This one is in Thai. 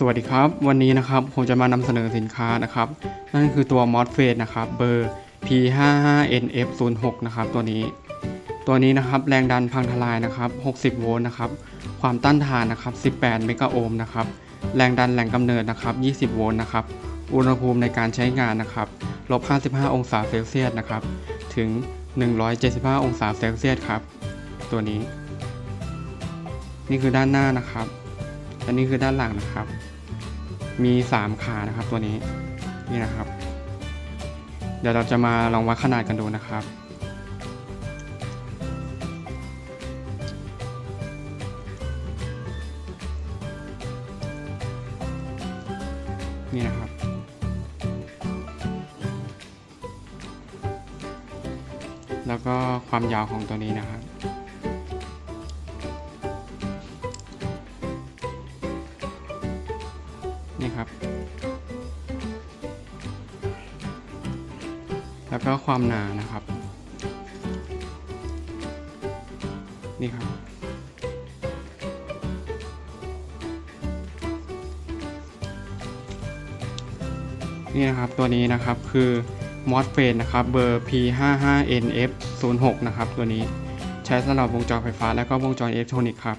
สวัสดีครับ วันนี้นะครับผมจะมานำเสนอสินค้านะครับ นั่นคือตัว MOSFET นะครับเบอร์ P55NF06 นะครับตัวนี้ ตัวนี้นะครับแรงดันพังทลายนะครับ60 โวลต์นะครับ ความต้านทานนะครับ 18 เมกะโอห์มนะครับ แรงดันแหล่งกำเนิดนะครับ 20 โวลต์นะครับ อุณหภูมิในการใช้งานนะครับลบ55 องศาเซลเซียสนะครับ ถึง 175 องศาเซลเซียสครับ ตัวนี้ นี่คือด้านหน้านะครับ และนี่คือด้านหลังนะครับ มี 3 ขานะครับตัวนี้นี่นะครับ เดี๋ยวเราจะมาลองวัดขนาดกันดูนะครับนี่นะครับ แล้วก็ความยาวของตัวนี้นะครับ นี่ครับ แล้วก็ความหนานะครับ นี่ครับ นี่นะครับตัวนี้นะครับคือ MOSFET นะครับเบอร์ P55NF06 นะครับตัวนี้ใช้สำหรับวงจรไฟฟ้าและก็วงจรอิเล็กทรอนิกส์ครับ